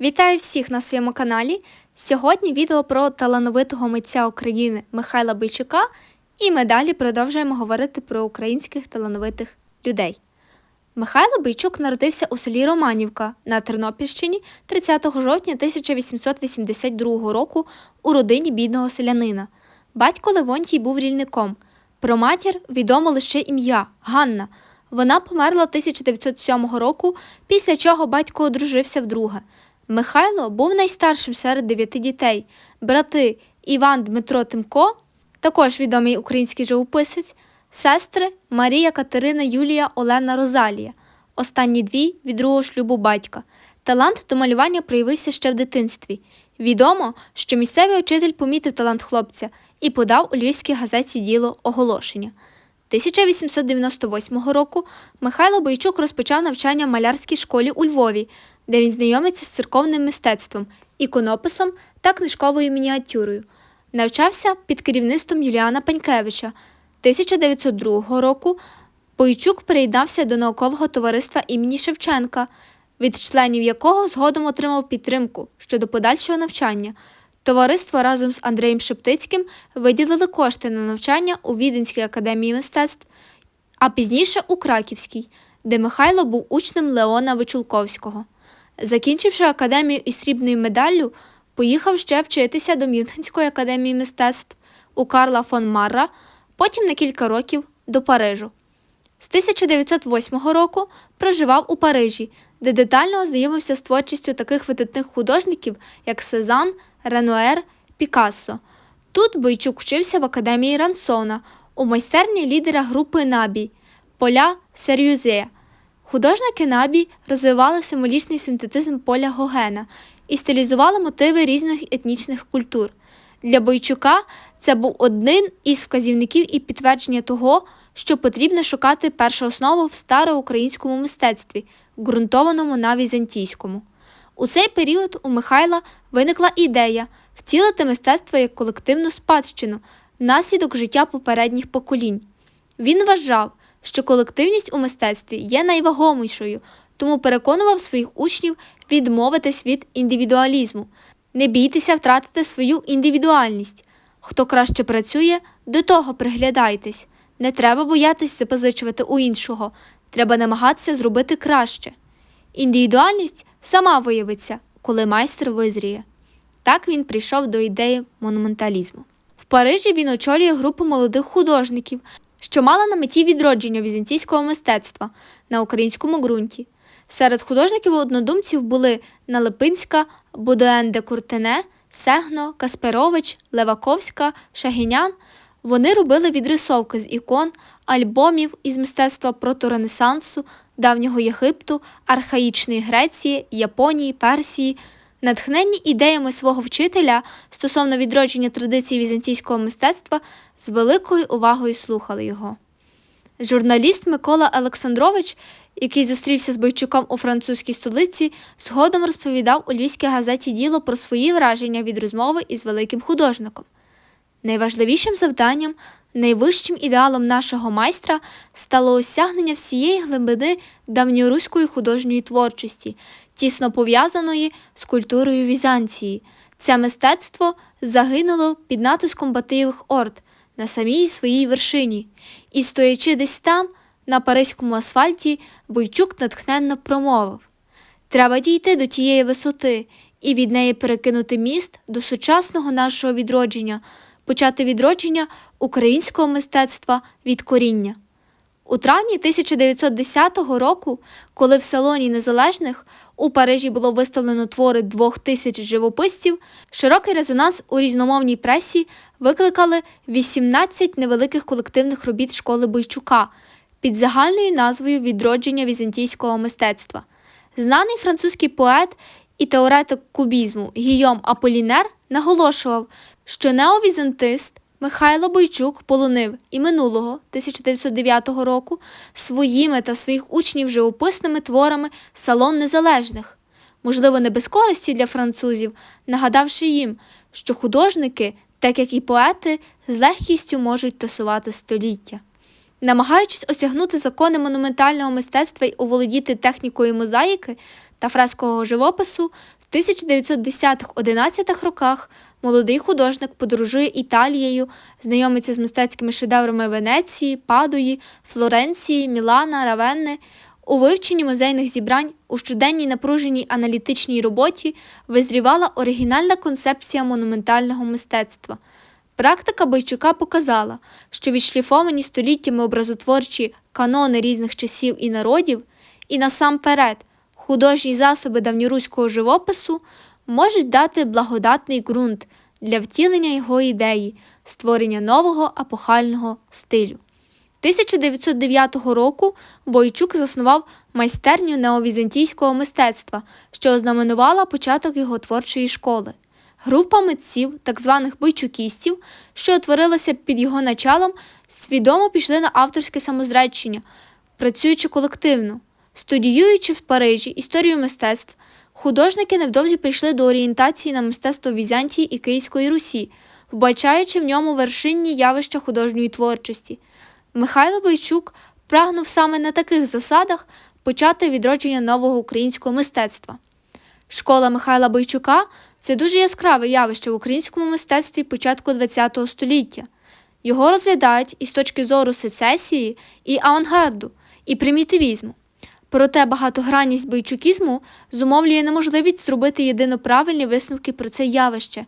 Вітаю всіх на своєму каналі. Сьогодні відео про талановитого митця України Михайла Бойчука, і ми далі продовжуємо говорити про українських талановитих людей. Михайло Бойчук народився у селі Романівка на Тернопільщині 30 жовтня 1882 року у родині бідного селянина. Батько Левонтій був рільником. Про матір відомо лише ім'я Ганна. Вона померла 1907 року, після чого батько одружився вдруге. Михайло був найстаршим серед дев'яти дітей. Брати Іван Дмитро Тимко, також відомий український живописець, сестри Марія Катерина Юлія Олена Розалія. Останні дві від другого шлюбу батька. Талант до малювання проявився ще в дитинстві. Відомо, що місцевий учитель помітив талант хлопця і подав у львівській газеті діло оголошення. 1898 року Михайло Бойчук розпочав навчання в малярській школі у Львові, де він знайомиться з церковним мистецтвом, іконописом та книжковою мініатюрою. Навчався під керівництвом Юліана Панькевича. 1902 року Бойчук приєднався до наукового товариства імені Шевченка, від членів якого згодом отримав підтримку щодо подальшого навчання. Товариство разом з Андреєм Шептицьким виділили кошти на навчання у Віденській академії мистецтв, а пізніше у Краківській, де Михайло був учнем Леона Вичулковського. Закінчивши академію із срібною медаллю, поїхав ще вчитися до Мюнхенської академії мистецтв у Карла фон Марра, потім на кілька років до Парижу. З 1908 року проживав у Парижі, де детально ознайомився з творчістю таких видатних художників, як Сезанн, Ренуер, Пікассо. Тут Бойчук вчився в академії Рансона у майстерні лідера групи Набі Поля Серюзе. Художники Набі розвивали символічний синтетизм поля Гогена і стилізували мотиви різних етнічних культур. Для Бойчука це був один із вказівників і підтвердження того, що потрібно шукати першу основу в староукраїнському мистецтві, ґрунтованому на візантійському. У цей період у Михайла виникла ідея втілити мистецтво як колективну спадщину, наслідок життя попередніх поколінь. Він вважав, що колективність у мистецтві є найвагомішою, тому переконував своїх учнів відмовитись від індивідуалізму, не бійтеся втратити свою індивідуальність. Хто краще працює, до того приглядайтесь. Не треба боятись запозичувати у іншого, треба намагатися зробити краще. Індивідуальність сама виявиться, коли майстер визріє. Так він прийшов до ідеї монументалізму. В Парижі він очолює групу молодих художників, що мала на меті відродження візантійського мистецтва на українському ґрунті. Серед художників однодумців були Налипинська, Будуенде-Куртене, Сегно, Касперович, Леваковська, Шагінян. Вони робили відрисовки з ікон, альбомів із мистецтва проторенесансу, давнього Єгипту, архаїчної Греції, Японії, Персії. Натхненні ідеями свого вчителя стосовно відродження традицій візантійського мистецтва з великою увагою слухали його. Журналіст Микола Олександрович, який зустрівся з Бойчуком у французькій столиці, згодом розповідав у львівській газеті діло про свої враження від розмови із великим художником. Найважливішим завданням, найвищим ідеалом нашого майстра стало осягнення всієї глибини давньоруської художньої творчості, тісно пов'язаної з культурою Візанції. Це мистецтво загинуло під натиском Батиєвих орд на самій своїй вершині, і, стоячи десь там, на паризькому асфальті, Бойчук натхненно промовив Треба дійти до тієї висоти і від неї перекинути міст до сучасного нашого відродження, почати відродження українського мистецтва від коріння. У травні 1910 року, коли в салоні Незалежних у Парижі було виставлено твори двох тисяч живописців, широкий резонанс у різномовній пресі викликали 18 невеликих колективних робіт школи Бойчука під загальною назвою Відродження візантійського мистецтва. Знаний французький поет і теоретик кубізму Гійом Аполінер наголошував, що неовізантист Михайло Бойчук полонив і минулого 1909 року своїми та своїх учнів живописними творами салон незалежних, можливо, не без користі для французів, нагадавши їм, що художники, так як і поети, з легкістю можуть тасувати століття. Намагаючись осягнути закони монументального мистецтва й оволодіти технікою мозаїки та фрескового живопису, В 1910-11 роках молодий художник подорожує Італією, знайомиться з мистецькими шедеврами Венеції, Падуї, Флоренції, Мілана, Равенни. У вивченні музейних зібрань у щоденній напруженій аналітичній роботі визрівала оригінальна концепція монументального мистецтва. Практика Бойчука показала, що відшліфовані століттями образотворчі канони різних часів і народів, і насамперед художні засоби давньоруського живопису можуть дати благодатний ґрунт для втілення його ідеї, створення нового апохального стилю. 1909 року Бойчук заснував майстерню неовізантійського мистецтва, що ознаменувала початок його творчої школи. Група митців, так званих бойчукістів, що утворилася під його началом, свідомо пішли на авторське самозречення, працюючи колективно. Студіюючи в Парижі історію мистецтв, художники невдовзі прийшли до орієнтації на мистецтво Візантії і Київської Русі, вбачаючи в ньому вершинні явища художньої творчості. Михайло Бойчук прагнув саме на таких засадах почати відродження нового українського мистецтва. Школа Михайла Бойчука це дуже яскраве явище в українському мистецтві початку ХХ століття. Його розглядають із точки зору сецесії і авангарду, і примітивізму. Проте багатогранність бойчукізму зумовлює неможливість зробити єдино правильні висновки про це явище.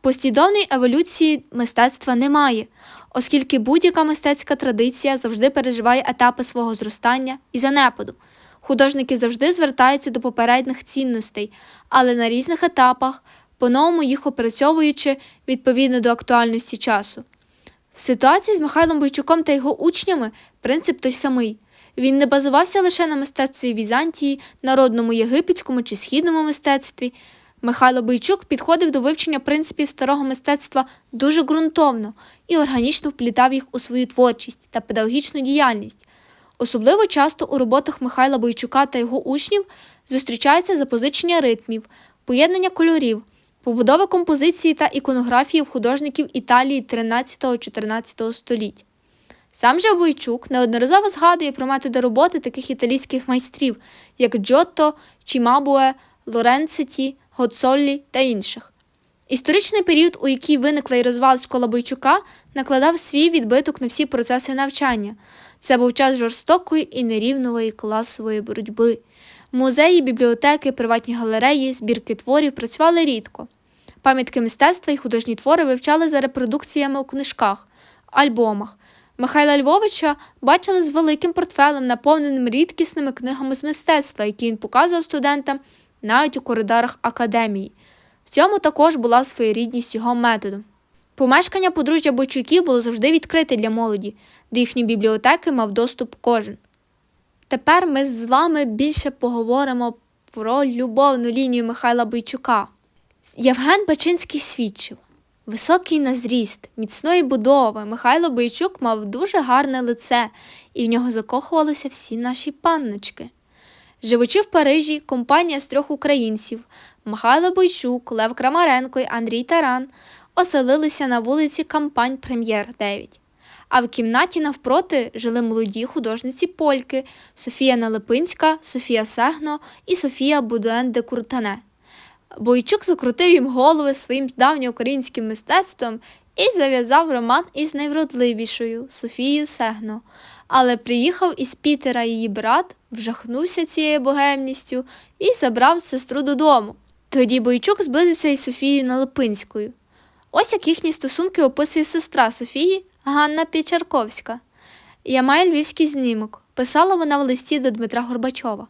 Послідовної еволюції мистецтва немає, оскільки будь-яка мистецька традиція завжди переживає етапи свого зростання і занепаду. Художники завжди звертаються до попередніх цінностей, але на різних етапах, по-новому їх опрацьовуючи відповідно до актуальності часу. В ситуації з Михайлом Бойчуком та його учнями принцип той самий. Він не базувався лише на мистецтві Візантії, народному єгипетському чи східному мистецтві. Михайло Бойчук підходив до вивчення принципів старого мистецтва дуже ґрунтовно і органічно вплітав їх у свою творчість та педагогічну діяльність. Особливо часто у роботах Михайла Бойчука та його учнів зустрічається запозичення ритмів, поєднання кольорів, побудова композиції та іконографії в художників Італії 13-14 століть. Сам же Бойчук неодноразово згадує про методи роботи таких італійських майстрів, як Джотто, Чімабуе, Лоренцеті, Гоцоллі та інших. Історичний період, у який виникла і розвалась школа Бойчука, накладав свій відбиток на всі процеси навчання. Це був час жорстокої і нерівнової класової боротьби. Музеї, бібліотеки, приватні галереї, збірки творів працювали рідко. Пам'ятки мистецтва і художні твори вивчали за репродукціями у книжках, альбомах. Михайла Львовича бачили з великим портфелем, наповненим рідкісними книгами з мистецтва, які він показував студентам навіть у коридорах академії. В цьому також була своєрідність його методу. Помешкання подружжя Бойчуків було завжди відкрите для молоді, до їхньої бібліотеки мав доступ кожен. Тепер ми з вами більше поговоримо про любовну лінію Михайла Бойчука. Євген Бачинський свідчив високий на зріст, міцної будови. Михайло Бойчук мав дуже гарне лице, і в нього закохувалися всі наші панночки. Живучи в Парижі, компанія з трьох українців Михайло Бойчук, Лев Крамаренко і Андрій Таран оселилися на вулиці Кампань Прем'єр 9. А в кімнаті навпроти жили молоді художниці Польки Софія Налипинська, Софія Сегно і Софія Будуен де Куртане. Бойчук закрутив їм голови своїм давньоукраїнським мистецтвом і зав'язав роман із найвродливішою Софією Сегно. Але приїхав із Пітера її брат, вжахнувся цією богемністю і забрав сестру додому. Тоді Бойчук зблизився із Софією Налипинською. Ось як їхні стосунки описує сестра Софії Ганна Пічарковська. Я маю львівський знімок, писала вона в листі до Дмитра Горбачова.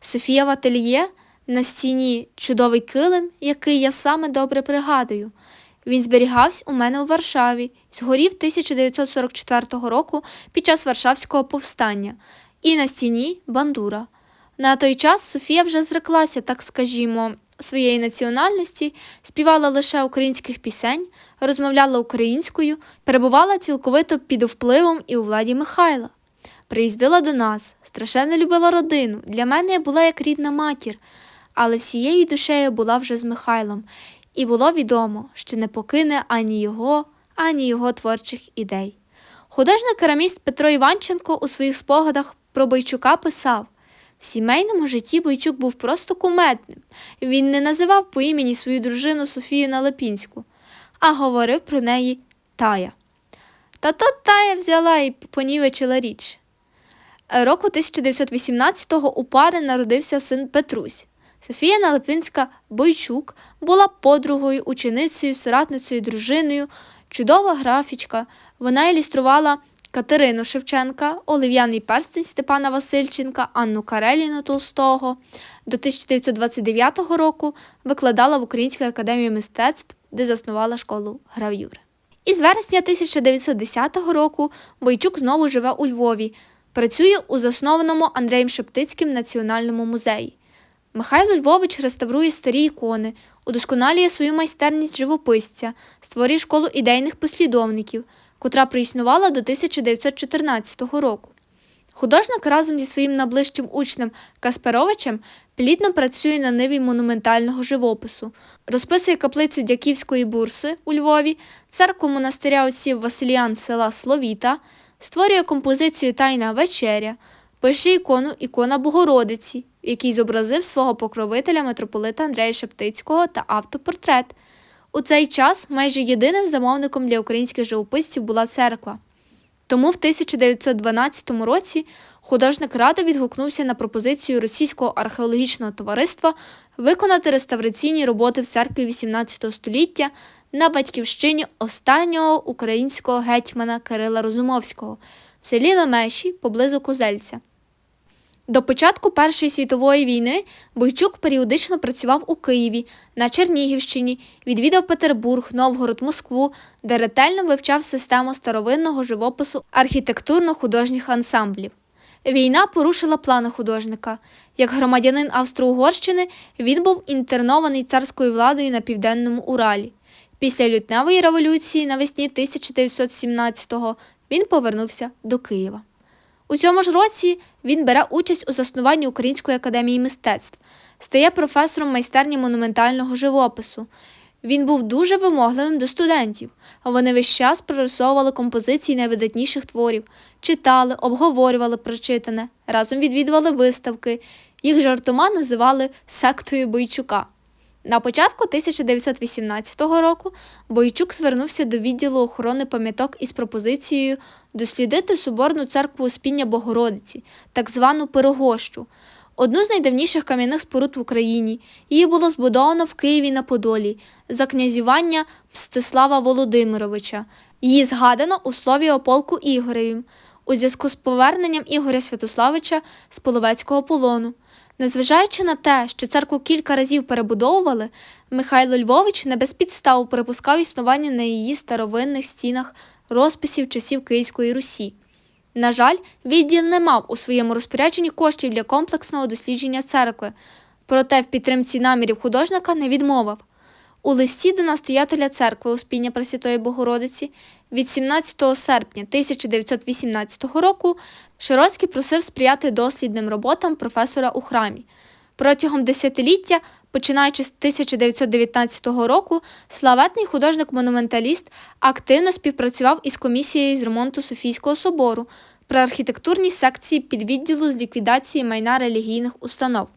Софія в ательє на стіні чудовий килим, який я саме добре пригадую. Він зберігався у мене у Варшаві, згорів 1944 року під час Варшавського повстання, і на стіні бандура. На той час Софія вже зреклася, так скажімо, своєї національності, співала лише українських пісень, розмовляла українською, перебувала цілковито під впливом і у владі Михайла. Приїздила до нас, страшенно любила родину. Для мене була як рідна матір, але всією душею була вже з Михайлом, і було відомо, що не покине ані його, ані його творчих ідей. Художник кераміст Петро Іванченко у своїх спогадах про Бойчука писав В сімейному житті Бойчук був просто куметним. Він не називав по імені свою дружину Софію Налепінську, а говорив про неї Тая. Та то Тая взяла і понівечила річ. Року 1918-го у пари народився син Петрусь. Софія Налепинська Бойчук була подругою, ученицею, соратницею, дружиною, чудова графічка. Вона ілюструвала Катерину Шевченка, Олив'яний перстень Степана Васильченка, Анну Кареліну Толстого. До 1929 року викладала в Українській академії мистецтв, де заснувала школу гравюри. І з вересня 1910 року Бойчук знову живе у Львові, працює у заснованому Андреєм Шептицьким національному музеї. Михайло Львович реставрує старі ікони, удосконалює свою майстерність живописця, створює школу ідейних послідовників, котра проіснувала до 1914 року. Художник разом зі своїм найближчим учнем Касперовичем плідно працює на ниві монументального живопису, розписує каплицю Дяківської бурси у Львові, церкву монастиря отців Василіан села Словіта, створює композицію Тайна вечеря, пише ікону Ікона Богородиці, в якій зобразив свого покровителя митрополита Андрея Шептицького та автопортрет. У цей час майже єдиним замовником для українських живописців була церква. Тому в 1912 році художник радо відгукнувся на пропозицію Російського археологічного товариства виконати реставраційні роботи в церкві XVIII століття на батьківщині останнього українського гетьмана Кирила Розумовського в селі Лемеші поблизу Козельця. До початку Першої світової війни Бойчук періодично працював у Києві, на Чернігівщині, відвідав Петербург, Новгород, Москву, де ретельно вивчав систему старовинного живопису архітектурно-художніх ансамблів. Війна порушила плани художника. Як громадянин Австро-Угорщини він був інтернований царською владою на південному Уралі. Після лютневої революції навесні 1917-го він повернувся до Києва. У цьому ж році він бере участь у заснуванні Української академії мистецтв, стає професором майстерні монументального живопису. Він був дуже вимогливим до студентів, а вони весь час прорисовували композиції найвидатніших творів, читали, обговорювали прочитане, разом відвідували виставки. Їх жартома називали сектою Бойчука. На початку 1918 року Бойчук звернувся до відділу охорони пам'яток із пропозицією дослідити соборну церкву Успіння Богородиці, так звану Пирогощу, одну з найдавніших кам'яних споруд в Україні. Її було збудовано в Києві на Подолі за князювання Мстислава Володимировича. Її згадано у слові о полку Ігоревім у зв'язку з поверненням Ігоря Святославича з Половецького полону. Незважаючи на те, що церкву кілька разів перебудовували, Михайло Львович не без підстав припускав існування на її старовинних стінах розписів часів Київської Русі. На жаль, відділ не мав у своєму розпорядженні коштів для комплексного дослідження церкви, проте в підтримці намірів художника не відмовив. У листі до настоятеля церкви Успіння Пресвятої Богородиці від 17 серпня 1918 року Широцький просив сприяти дослідним роботам професора у храмі. Протягом десятиліття, починаючи з 1919 року, славетний художник-монументаліст активно співпрацював із комісією з ремонту Софійського собору при архітектурній секції підвідділу з ліквідації майна релігійних установ.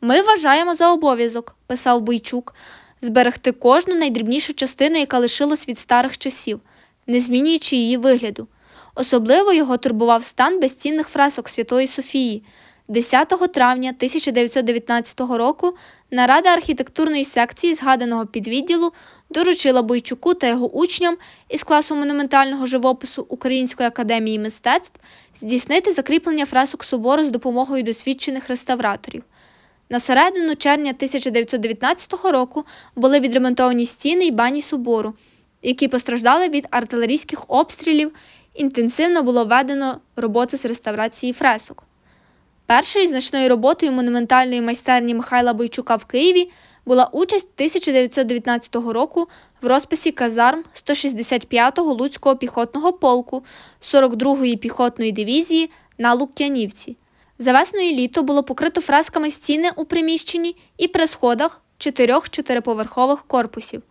Ми вважаємо за обов'язок, писав Бойчук, зберегти кожну найдрібнішу частину, яка лишилась від старих часів, не змінюючи її вигляду. Особливо його турбував стан безцінних фресок Святої Софії. 10 травня 1919 року нарада архітектурної секції згаданого підвідділу доручила Бойчуку та його учням із класу монументального живопису Української академії мистецтв здійснити закріплення фресок собору з допомогою досвідчених реставраторів. На середину червня 1919 року були відремонтовані стіни й бані собору, які постраждали від артилерійських обстрілів. Інтенсивно було введено роботи з реставрації фресок. Першою значною роботою монументальної майстерні Михайла Бойчука в Києві була участь 1919 року в розписі казарм 165-го Луцького піхотного полку 42-ї піхотної дивізії на Луктянівці. За весною і літо було покрито фресками стіни у приміщенні і при сходах чотирьох чотириповерхових корпусів.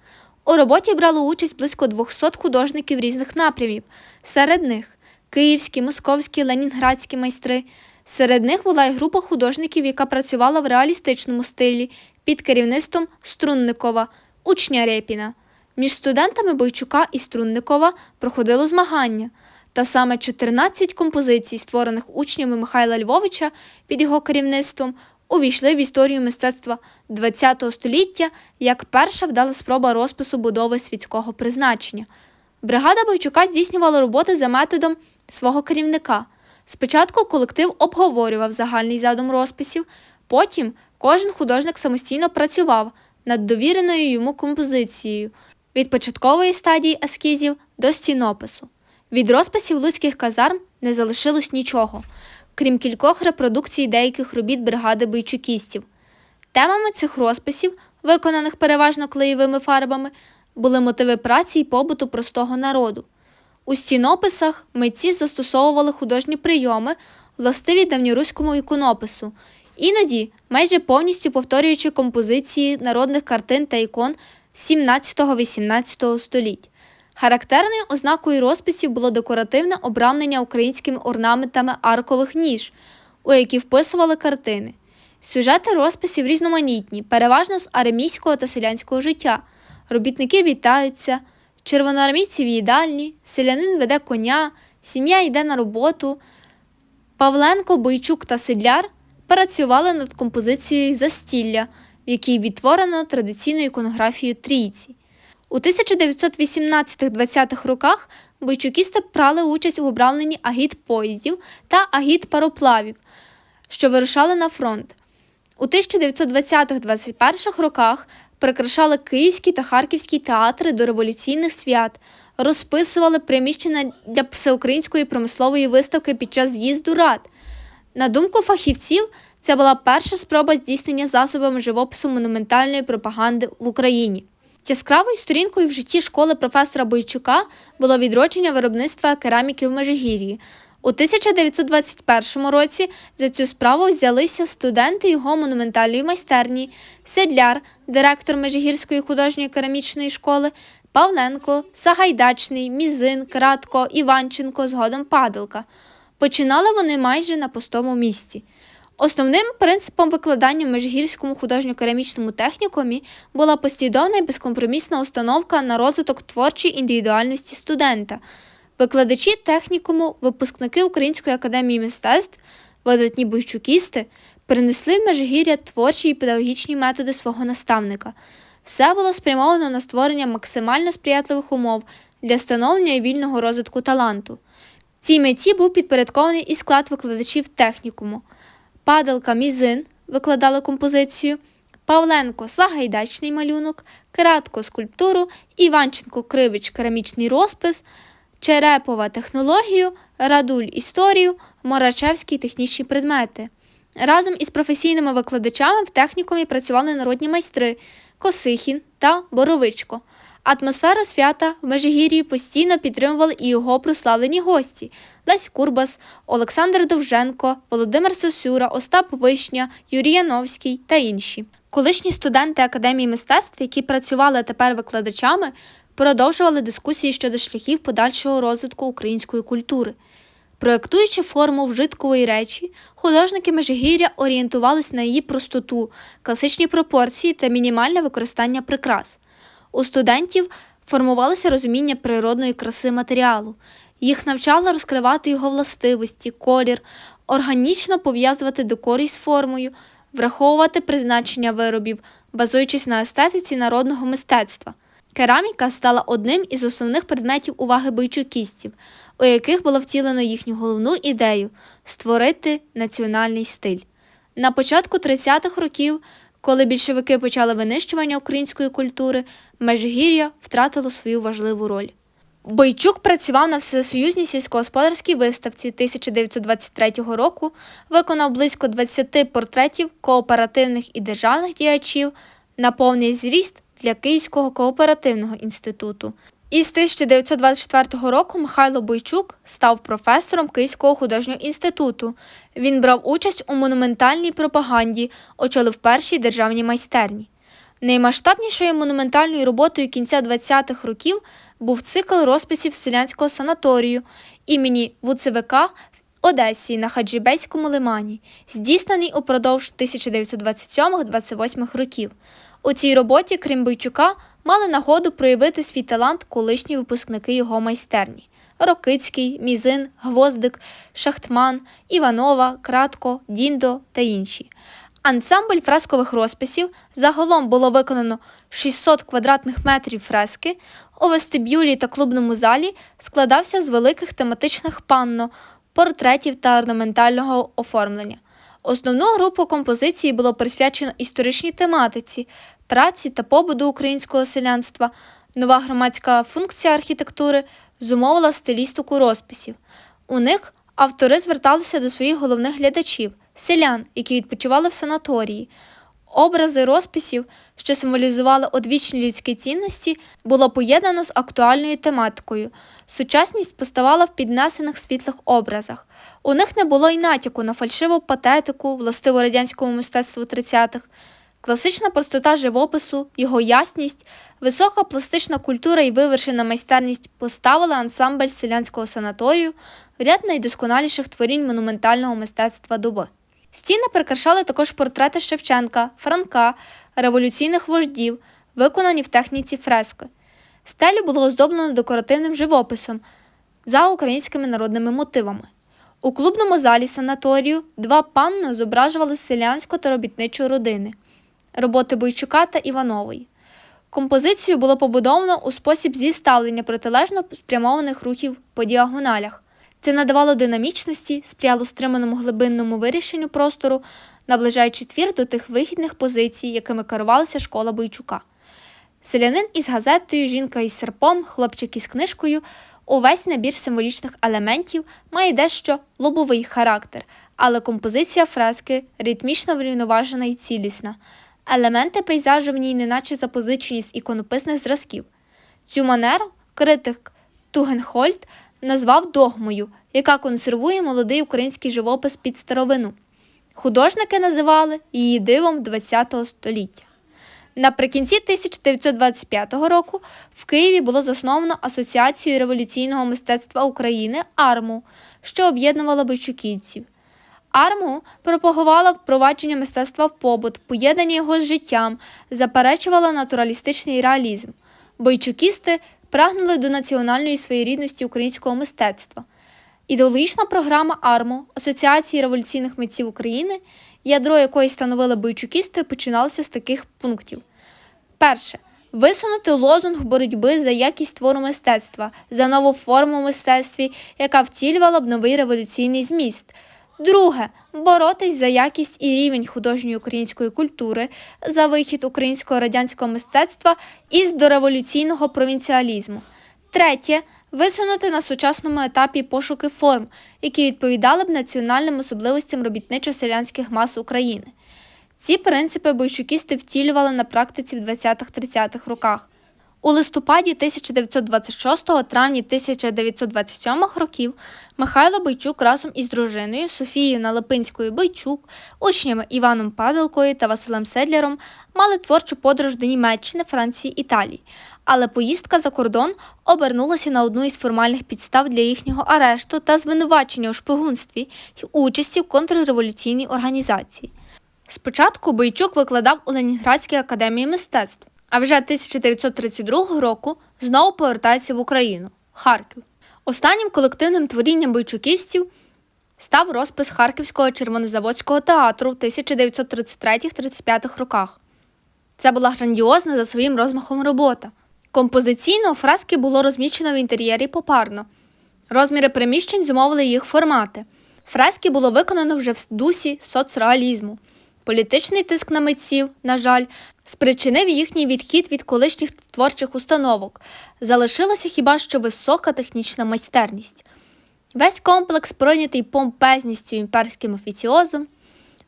У роботі брало участь близько 200 художників різних напрямів, серед них київські, московські, ленінградські майстри, Серед них була й група художників, яка працювала в реалістичному стилі під керівництвом Струнникова, учня Репіна. Між студентами Бойчука і Струнникова проходило змагання. Та саме 14 композицій, створених учнями Михайла Львовича під його керівництвом, увійшли в історію мистецтва ХХ століття як перша вдала спроба розпису будови світського призначення. Бригада Бойчука здійснювала роботи за методом свого керівника. Спочатку колектив обговорював загальний задум розписів, потім кожен художник самостійно працював над довіреною йому композицією від початкової стадії ескізів до стінопису. Від розписів луцьких казарм не залишилось нічого, крім кількох репродукцій деяких робіт бригади бойчукістів. Темами цих розписів, виконаних переважно клеєвими фарбами, були мотиви праці і побуту простого народу. У стінописах митці застосовували художні прийоми, властиві давньоруському іконопису, іноді майже повністю повторюючи композиції народних картин та ікон 17-18 століть. Характерною ознакою розписів було декоративне обрамлення українськими орнаментами аркових ніж, у які вписували картини. Сюжети розписів різноманітні, переважно з аремійського та селянського життя. Робітники вітаються, червоноармійці в їдальні, селянин веде коня, сім'я йде на роботу. Павленко, Бойчук та Сидляр працювали над композицією застілля, в якій відтворено традиційну іконографію трійці. У 1918-20-х роках бойчукісти брали участь у обравленні агіт поїздів та агіт пароплавів, що вирушали на фронт. У 1920-21 роках прикрашали Київський та Харківський театри до революційних свят, розписували приміщення для всеукраїнської промислової виставки під час з'їзду рад. На думку фахівців, це була перша спроба здійснення засобами живопису монументальної пропаганди в Україні. Яскравою сторінкою в житті школи професора Бойчука було відродження виробництва кераміки в Межигір'ї. У 1921 році за цю справу взялися студенти його монументальної майстерні, Седляр, директор Межигірської художньої керамічної школи, Павленко, Сагайдачний, Мізин, Кратко, Іванченко, згодом Падалка. Починали вони майже на пустому місці. Основним принципом викладання в Межгірському художньо-керамічному технікумі була послідовна і безкомпромісна установка на розвиток творчої індивідуальності студента. Викладачі технікуму, випускники Української академії мистецтв, видатні бойчукісти перенесли в Межгір'я творчі і педагогічні методи свого наставника. Все було спрямовано на створення максимально сприятливих умов для становлення і вільного розвитку таланту. Цій меті був підпорядкований і склад викладачів технікуму. Падалка Мізин викладали композицію, Павленко Сагайдачний малюнок, Кратко скульптуру, Іванченко Кривич керамічний розпис, Черепова технологію, Радуль історію, Морачевський технічні предмети. Разом із професійними викладачами в технікумі працювали народні майстри Косихін та Боровичко. Атмосферу свята в Межигір'ї постійно підтримували і його прославлені гості Лесь Курбас, Олександр Довженко, Володимир Сосюра, Остап Вишня, Юрій Яновський та інші. Колишні студенти Академії мистецтв, які працювали тепер викладачами, продовжували дискусії щодо шляхів подальшого розвитку української культури. Проєктуючи форму вжиткової речі, художники Межигір'я орієнтувались на її простоту, класичні пропорції та мінімальне використання прикрас. У студентів формувалося розуміння природної краси матеріалу. Їх навчало розкривати його властивості, колір, органічно пов'язувати декор із формою, враховувати призначення виробів, базуючись на естетиці народного мистецтва. Кераміка стала одним із основних предметів уваги бойчукістів, у яких було втілено їхню головну ідею створити національний стиль. На початку 30-х років, коли більшовики почали винищування української культури, Межгір'я втратило свою важливу роль. Бойчук працював на всесоюзній сільськогосподарській виставці 1923 року, виконав близько 20 портретів кооперативних і державних діячів на повний зріст для Київського кооперативного інституту. Із 1924 року Михайло Бойчук став професором Київського художнього інституту. Він брав участь у монументальній пропаганді, очолив першій державній майстерні. Наймасштабнішою монументальною роботою кінця 20-х років був цикл розписів селянського санаторію імені ВУЦВК Одесі на Хаджібейському лимані, здійснений упродовж 1927-28 років. У цій роботі, крім Бойчука, мали нагоду проявити свій талант колишні випускники його майстерні. Рокицький, Мізин, Гвоздик, Шахтман, Іванова, Кратко, Діндо та інші. Ансамбль фрескових розписів загалом було виконано 600 квадратних метрів фрески, у вестибюлі та клубному залі складався з великих тематичних панно, портретів та орнаментального оформлення. Основну групу композиції було присвячено історичній тематиці, праці та побуду українського селянства. Нова громадська функція архітектури зумовила стилістику розписів. У них автори зверталися до своїх головних глядачів селян, які відпочивали в санаторії. Образи розписів, що символізували одвічні людські цінності, було поєднано з актуальною тематикою. Сучасність поставала в піднесених світлих образах. У них не було й натяку на фальшиву патетику, властиву радянському мистецтву 30-х. Класична простота живопису, його ясність, висока пластична культура і вивершена майстерність поставили ансамбль селянського санаторію в ряд найдосконаліших творінь монументального мистецтва доби. Стіни прикрашали також портрети Шевченка, Франка, революційних вождів, виконані в техніці фрески. Стелю було оздоблено декоративним живописом за українськими народними мотивами. У клубному залі санаторію два панно зображували селянську та робітничу родини, роботи Бойчука та Іванової. Композицію було побудовано у спосіб зіставлення протилежно спрямованих рухів по діагоналях. Це надавало динамічності, сприяло стриманому глибинному вирішенню простору, наближаючи твір до тих вихідних позицій, якими керувалася школа Бойчука. Селянин із газетою, жінка із серпом, хлопчик із книжкою увесь набір символічних елементів має дещо лобовий характер, але композиція фрески ритмічно врівноважена і цілісна. Елементи пейзажу в ній неначе запозичені з іконописних зразків. Цю манеру критик Тугенхольд назвав догмою, яка консервує молодий український живопис під старовину. Художники називали її дивом ХХ століття. Наприкінці 1925 року в Києві було засновано Асоціацію революційного мистецтва України АРМУ, що об'єднувала бойчуківців. Арму пропагувала впровадження мистецтва в побут, поєднання його з життям, заперечувала натуралістичний реалізм. Бойчукісти прагнули до національної своєрідності українського мистецтва. Ідеологічна програма АРМУ Асоціації революційних митців України, ядро якої становили бойчукісти, починалася з таких пунктів. Перше. Висунути лозунг боротьби за якість твору мистецтва, за нову форму в мистецтві, яка втілювала б новий революційний зміст. Друге боротись за якість і рівень художньої української культури, за вихід українського радянського мистецтва із дореволюційного провінціалізму. Третє висунути на сучасному етапі пошуки форм, які відповідали б національним особливостям робітничо-селянських мас України. Ці принципи бойчукісти втілювали на практиці в 20-30-х роках. У листопаді 1926 травні 1927 років Михайло Бойчук разом із дружиною Софією Налипинською Бойчук, учнями Іваном Падалкою та Василем Седляром мали творчу подорож до Німеччини, Франції, Італії. Але поїздка за кордон обернулася на одну із формальних підстав для їхнього арешту та звинувачення у шпигунстві й участі в контрреволюційній організації. Спочатку Бойчук викладав у Ленінградській академії мистецтв, а вже 1932 року знову повертається в Україну Харків. Останнім колективним творінням бойчуківців став розпис Харківського червонозаводського театру в 1933-35 роках. Це була грандіозна за своїм розмахом робота. Композиційно фрески було розміщено в інтер'єрі попарно. Розміри приміщень зумовили їх формати. Фрески було виконано вже в дусі соцреалізму. Політичний тиск на митців, на жаль, спричинив їхній відхід від колишніх творчих установок. Залишилася хіба що висока технічна майстерність. Весь комплекс пройнятий помпезністю імперським офіціозом.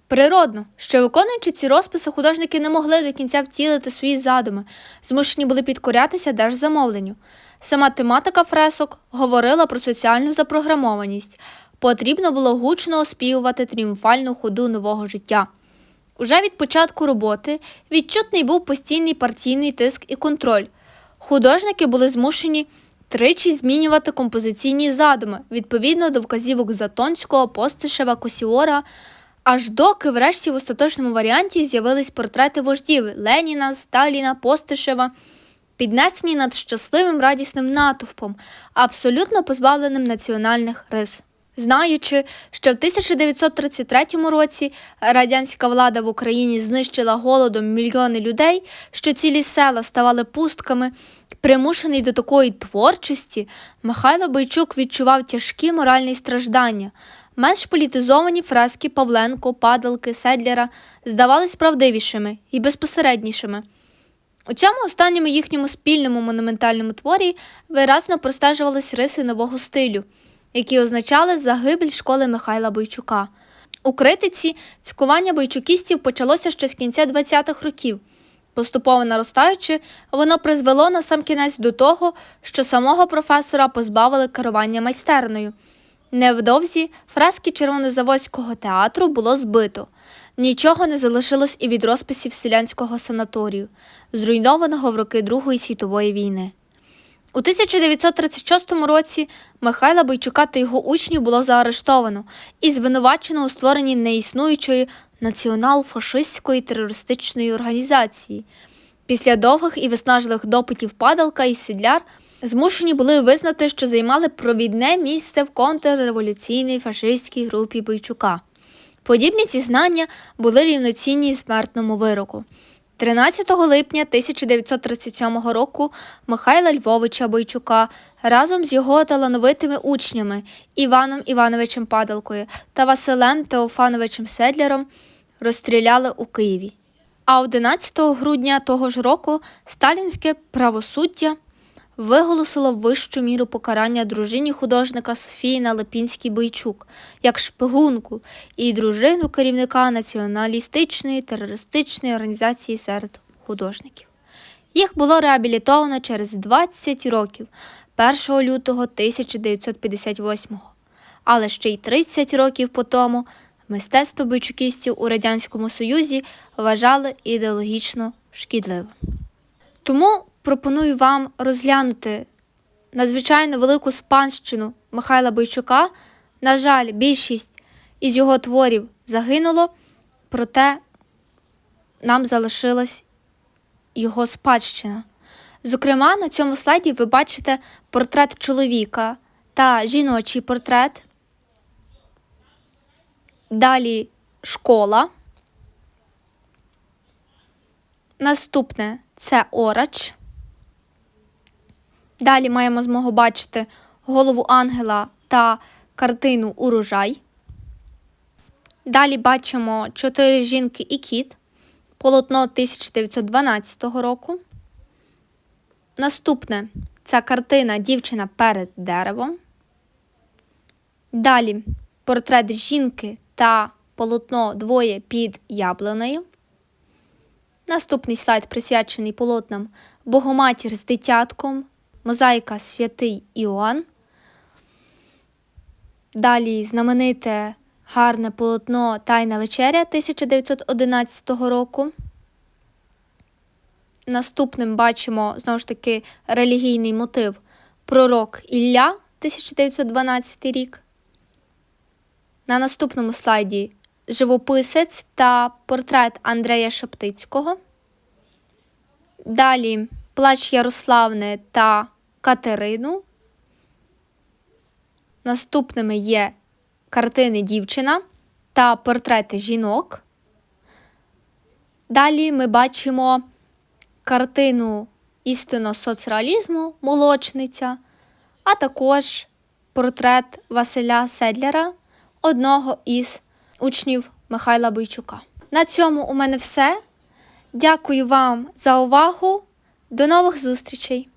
Природно, що виконуючи ці розписи, художники не могли до кінця втілити свої задуми, змушені були підкорятися держзамовленню. Сама тематика фресок говорила про соціальну запрограмованість. Потрібно було гучно оспівувати тріумфальну ходу нового життя. Уже від початку роботи відчутний був постійний партійний тиск і контроль. Художники були змушені тричі змінювати композиційні задуми відповідно до вказівок Затонського, Постишева, Косіора, аж доки врешті в остаточному варіанті з'явились портрети вождів Леніна, Сталіна, Постишева, піднесені над щасливим радісним натовпом, абсолютно позбавленим національних рис. Знаючи, що в 1933 році радянська влада в Україні знищила голодом мільйони людей, що цілі села ставали пустками, примушений до такої творчості, Михайло Бойчук відчував тяжкі моральні страждання. Менш політизовані фрески Павленко, Падалки, Седляра здавались правдивішими і безпосереднішими. У цьому останньому їхньому спільному монументальному творі виразно простежувались риси нового стилю, які означали загибель школи Михайла Бойчука. У критиці цькування бойчукістів почалося ще з кінця 20-х років. Поступово наростаючи, воно призвело на сам кінець до того, що самого професора позбавили керування майстерною. Невдовзі фрески Червонозаводського театру було збито. Нічого не залишилось і від розписів селянського санаторію, зруйнованого в роки Другої світової війни. У 1936 році Михайла Бойчука та його учнів було заарештовано і звинувачено у створенні неіснуючої націонал-фашистської терористичної організації. Після довгих і виснажливих допитів падалка і седляр змушені були визнати, що займали провідне місце в контрреволюційній фашистській групі Бойчука. Подібні ці знання були рівноцінні смертному вироку. 13 липня 1937 року Михайла Львовича Бойчука разом з його талановитими учнями Іваном Івановичем Падалкою та Василем Теофановичем Седляром розстріляли у Києві. А 11 грудня того ж року сталінське правосуддя виголосило вищу міру покарання дружині художника Софії Налепінській Бойчук як шпигунку і дружину керівника націоналістичної терористичної організації серед художників. Їх було реабілітовано через 20 років 1 лютого 1958 але ще й 30 років по тому мистецтво бойчукістів у Радянському Союзі вважали ідеологічно шкідливим. Тому пропоную вам розглянути надзвичайно велику спанщину Михайла Бойчука. На жаль, більшість із його творів загинуло, проте нам залишилась його спадщина. Зокрема, на цьому слайді ви бачите портрет чоловіка та жіночий портрет. Далі школа. Наступне цеОрач. Далі маємо змогу бачити голову ангела та картину Урожай. Далі бачимо чотири жінки і кіт, полотно 1912 року. Наступне це картина Дівчина перед деревом. Далі портрет жінки та полотно двоє під яблунею. Наступний слайд присвячений полотнам Богоматір з дитятком, мозаїка Святий Іоанн. Далі знамените гарне полотно Тайна вечеря 1911 року. Наступним бачимо знову ж таки релігійний мотив Пророк Ілля 1912 рік. На наступному слайді живописець та портрет Андрея Шептицького. Далі Плач Ярославни та Катерину. Наступними є картини дівчина та портрети жінок. Далі ми бачимо картину істинно соцреалізму молочниця, а також портрет Василя Седляра, одного із учнів Михайла Бойчука. На цьому у мене все. Дякую вам за увагу. До нових зустрічей!